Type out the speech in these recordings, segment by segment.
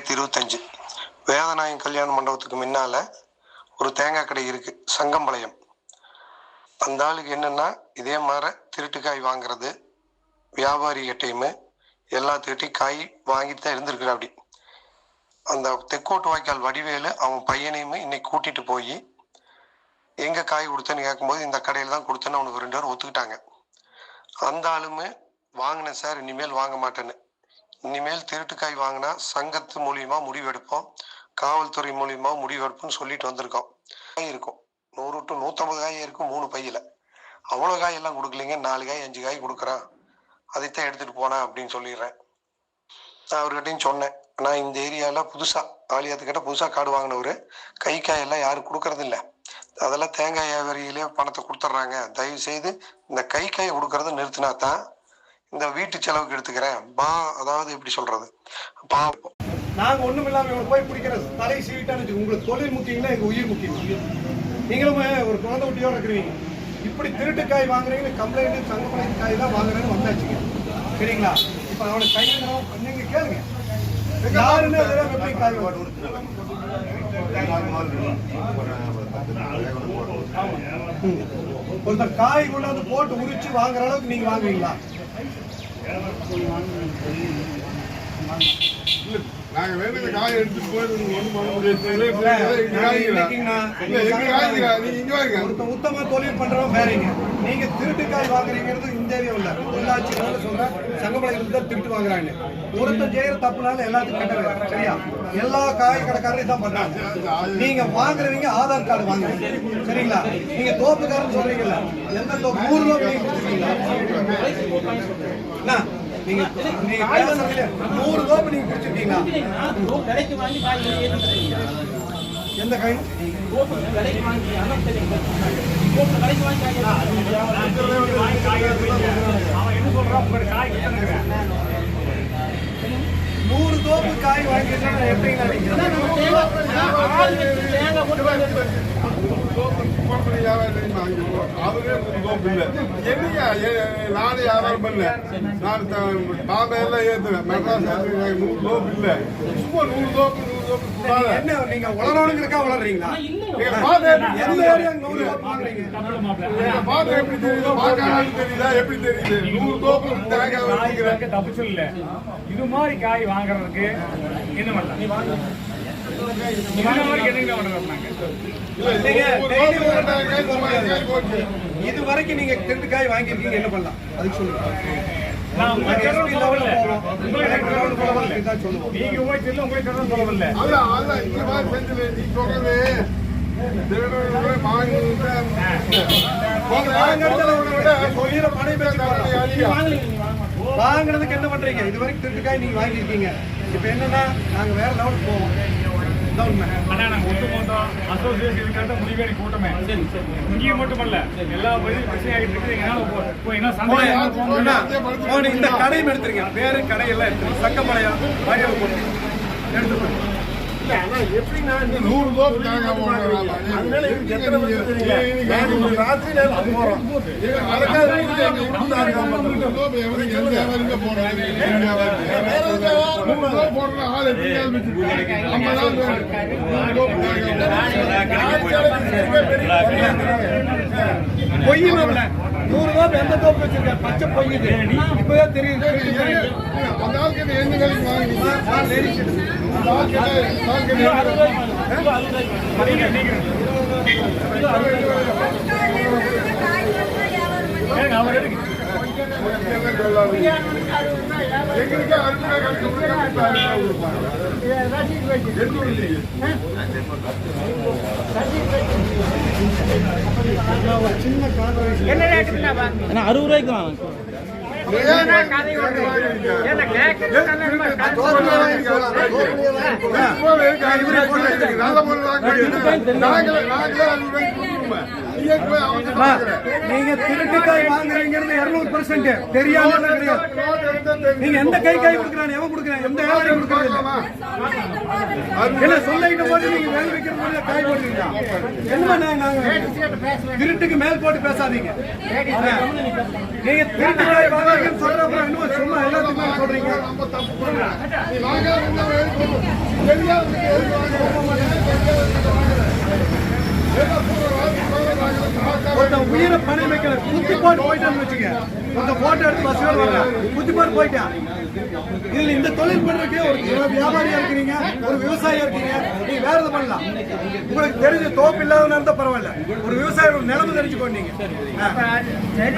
ரெண்டாயிரத்தி இருபத்தஞ்சு. வேதநாயகம் கல்யாண மண்டபத்துக்கு முன்னால ஒரு தேங்காய் கடை இருக்கு சங்கம்பாளையம். அந்த ஆளுக்கு என்னென்னா இதே மாதிரி திருட்டுக்காய் வாங்குறது வியாபாரி கிட்டையுமே எல்லாத்துக்கிட்டையும் காய் வாங்கி தான் இருந்திருக்குற அப்படி அந்த தெக்கோட்டு வாய்க்கால் வடிவேலு அவன் பையனையுமே இன்னைக்கு கூட்டிட்டு போய் எங்கே காய் கொடுத்தேன்னு கேட்கும்போது இந்த கடையில் தான் கொடுத்தேன்னு அவனுக்கு ரெண்டு பேரும் ஒத்துக்கிட்டாங்க. அந்த ஆளுமே வாங்கினேன் சார் இனிமேல் வாங்க மாட்டேன்னு. இனிமேல் திருட்டுக்காய் வாங்கினா சங்கத்து மூலியமா முடிவெடுப்போம். காவல்துறை மூலியமா முடிவெடுப்போம்னு சொல்லிட்டு வந்திருக்கோம். காய் இருக்கும். நூறு டு நூற்றம்பது காய் இருக்கும் மூணு பையில. அவ்வளோ காய் எல்லாம் கொடுக்கலைங்க. நாலு காய் அஞ்சு காய் கொடுக்குறான். அதைத்தான் எடுத்துட்டு போனேன் அப்படின்னு சொல்லிடுறேன். நான் அவர்கிட்டையும் சொன்னேன். நான் இந்த ஏரியாவில் புதுசாக ஆலியாத்துக்கிட்ட புதுசாக காடு வாங்கினவர் கை காயெல்லாம் யாரும் கொடுக்கறதில்ல அதெல்லாம் தேங்காய் வியாபாரியிலே பணத்தை கொடுத்துட்றாங்க. தயவு செய்து இந்த கை காய் கொடுக்கறத நிறுத்தினா தான் இந்த வீட்டு செலவுக்கு எடுத்துக்கிறேன். பா அதாவது எப்படி சொல்றது? பா நாங்க ஒண்ணும் இல்லாம இவங்க போய் பிடிக்கிற தலை வச்சுக்கோங்க. உங்களுக்கு தொழில் முக்கியங்களா எங்க உயிர் முக்கியம். நீங்களும் ஒரு குழந்தை குட்டியோட இருக்கிறீங்க. இப்படி திருட்டு காய் வாங்குறீங்க கம்ப்ளைண்ட் சங்கப்படைக்கு காய் தான் வாங்குறேன்னு வந்தாச்சுங்க. சரிங்களா? இப்ப அவனுக்கு கையணும் நீங்க கேளுங்க. யாருன்னு அதெல்லாம் எப்படி காய். ஒருத்தர் காய் கொண்டாந்து போட்டு உரிச்சு வாங்குற அளவுக்கு நீங்க வாங்குவீங்களா? நாங்க வேணுங்க காய் எடுத்துட்டு போய் நீங்க ஒண்ணும் பண்ண முடியாது? இல்ல? நீங்க இங்க வாங்க. ஒருத்தன் உத்தம தொழில் பண்றவன் வேறீங்க நீங்க திருட்டு காய் வாங்குறீங்கிறது இந்த ஏரியா இல்ல உள்ளாட்சினால சொல்றேன் சங்கமலையில தான் திருட்டு வாங்குறாங்க. ஒருத்தர் செய்யற தப்புனால எல்லாத்துக்கும் கெட்ட சரியா? எல்லா காய் கடைக்காரரையும் தான் பண்றாங்க. நீங்க வாங்குறவங்க ஆதார் கார்டு வாங்குறீங்க சரிங்களா? நீங்க தோப்புக்காரன்னு சொல்றீங்கல்ல. எந்த தோப்பு? நூறு ரூபாய் நீங்க கொடுத்துருக்கீங்களா? என்ன? நீங்க நீங்க நூறு தோப்பு நீங்க குடிச்சிருக்கீங்களா எந்த காய் கடைக்கு வாங்கி அதான் தெரியும் கடைக்கு வாங்கி காய் நூறு தோப்பு காய் வாங்கிட்டு போ. அவரே ஒரு தோப்பு இல்ல. என்னையா, ஏ- நானு வியாபாரம் பண்ணல. நான் த- பாம்பே எல்லாம் ஏத்துவேன். மெட்ராஸ். நூறு தோப்பு இல்ல. சும்மா நூறு தோப்பு, நூறு. என்ன நீங்க உளறவனுங்கிறக்கா உளறீங்களா எங்க பாதை எந்த? ஏரியா நூறு பாதை எப்படி தெரியுது? தெரியுதா? எப்படி தெரியுது? நூறு தோப்பு தேங்காய் சொல்லல இது மாதிரி காய் வாங்குறதுக்கு என்ன பண்ணலாம் நாங்க நீங்க. இது வரைக்கும் நீங்க திருட்டு காய் வாங்கியிருக்கீங்க என்ன பண்ணலாம் அதுக்கு சொல்லுங்க நான் சொல்லுவோம் நீங்க உங்களை சொல்றது சொல்லவில்லை அதான், அதான், இந்த மாதிரி செஞ்சது, நீ சொல்றது, விட வாங்குறதுக்கு என்ன பண்றீங்க? இது வரைக்கும் திருட்டுக்காய் நீங்க வாங்கியிருக்கீங்க. இப்ப என்னன்னா நாங்க வேற லெவலுக்கு போவோம். இதான் உண்மை ஆனா நாங்க ஒட்டுமொத்தம் கூட்டமே. மட்டுமல்ல எல்லா பகுதியும் பிரச்சனை ஆகிட்டு இருக்குது. இந்த கடையும் எடுத்துருக்கேன் பேரு கடையெல்லாம் எடுத்துருங்க. சக்கமலையா வாடியாவை போட்டு எடுத்துருங்க நூறு வீட்டுல நூறு தோப்பு எந்த தோப்பு வச்சிருக்க பச்சை பொய் இது இப்பதான் தெரியுது. அந்த ஆளுக்கு எந்த வேலைக்கு வாங்குறீங்க? என்ன- எங்களுக்கு என்ன ரேட்டுக்குண்ணா அறுபது ரூபாய்க்கு வாங்க நீங்க திருட்டு காய் வாங்குறீங்கிறது இருநூறு பர்சன்ட் தெரியாம நீங்க எந்த கை காய் கொடுக்குறான் எவன் கொடுக்குறான் எந்த வியாபாரி கொடுக்கறது இல்ல இல்ல சொல்லிட்டு போட்டு நீங்க வேலை வைக்கிற மாதிரி காய் போடுறீங்களா என்ன நாங்க திருட்டுக்கு மேல் போட்டு பேசாதீங்க நீங்க திருட்டு காய் வாங்குறீங்கன்னு சொல்றப்ப இன்னும் சும்மா எல்லாத்துக்கும் சொல்றீங்க. வாங்கி ஒருத்தன் உயிரை பணம் வைக்கல குத்தி போட்டு போயிட்டான்னு வச்சுக்க இந்த போட்டோ எடுத்து பஸ்ல வர குத்தி போட்டு போயிட்டான். இதுல இந்த தொழில் பண்றதுக்கு ஒரு வியாபாரியா இருக்கிறீங்க ஒரு விவசாயியா இருக்கீங்க நீங்க வேற எது பண்ணலாம். உங்களுக்கு தெரிஞ்ச தோப்பு இல்லாதவனா இருந்தா பரவாயில்ல. ஒரு விவசாயி ஒரு நிலைமை தெரிஞ்சுக்கோ நீங்க ஆ.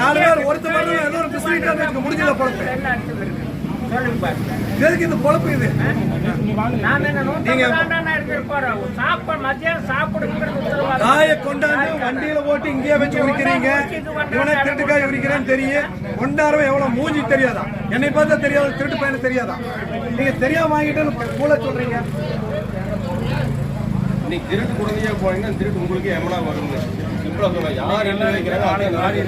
நாலு பேர் ஒருத்தர் மட்டும் ஏதோ ஒரு வச்சுக்க முடிஞ்சல பொழப்பு. எதுக்கு இந்த பொழப்பு இது? நான் என்ன நூத்தி நீங்க- காயை கொண்டாந்து வண்டியில போட்டு இங்கேயே வச்சு உரிக்கிறீங்க. இவனே திருட்டுக்காய் உரிக்கிறேன்னு தெரியும் கொண்டாரம் எவ்வளவு மூஞ்சி தெரியாதா? என்னை பார்த்தா தெரியாத திருட்டு பையனை தெரியாதா? நீங்க தெரியாம வாங்கிட்டு கூட சொல்றீங்க. இன்னைக்கு திருட்டு குழந்தையா போனீங்கன்னா திருட்டு உங்களுக்கு சிம்பிளா சொல்ல யார் என்ன நாடி.